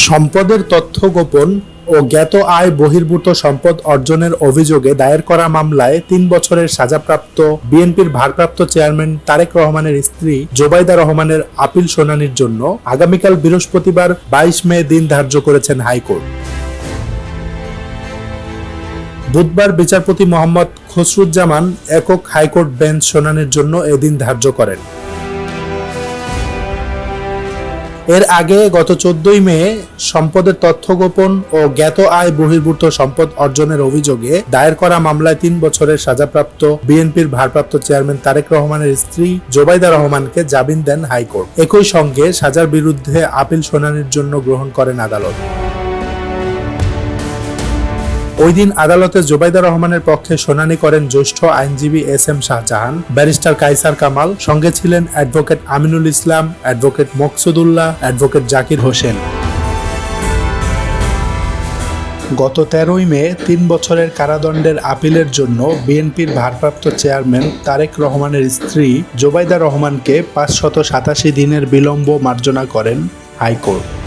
সম্পদের তথ্য গোপন ও জ্ঞাত আয় বহির্ভূত সম্পদ অর্জনের অভিযোগে দায়ের করা মামলায় তিন বছরের সাজাপ্রাপ্ত বিএনপির ভারপ্রাপ্ত চেয়ারম্যান তারেক রহমানের স্ত্রী জোবাইদা রহমানের আপিল শুনানির জন্য আগামীকাল বৃহস্পতিবার বাইশ মে দিন ধার্য করেছেন হাইকোর্ট। বুধবার বিচারপতি মোহাম্মদ খসরুজ্জামান একক হাইকোর্ট বেঞ্চ শুনানির জন্য এদিন ধার্য করেন। এর আগে গত চোদ্দই মে সম্পদের তথ্য গোপন ও জ্ঞাত আয় বহির্ভূত সম্পদ অর্জনের অভিযোগে দায়ের করা মামলায় তিন বছরের সাজাপ্রাপ্ত বিএনপির ভারপ্রাপ্ত চেয়ারম্যান তারেক রহমানের স্ত্রী জোবাইদা রহমানকে জামিন দেন হাইকোর্ট। একই সঙ্গে সাজার বিরুদ্ধে আপিল শুনানির জন্য গ্রহণ করেন আদালত। ওই দিন আদালতে জোবাইদা রহমানের পক্ষে শুনানি করেন জ্যেষ্ঠ আইনজীবী S M Shahjahan, barrister Kaiser Kamal, সঙ্গে ছিলেন advocate Aminul Islam, advocate Maksudullah, advocate Zakir Hossain. গত তেরোই মে, তিন বছরের কারাদণ্ডের আপিলের জন্য বিএনপির ভারপ্রাপ্ত চেয়ারম্যান তারেক রহমানের স্ত্রী জোবাইদা রহমানকে পাঁচশত সাতাশি দিনের বিলম্ব মার্জনা করেন হাইকোর্ট।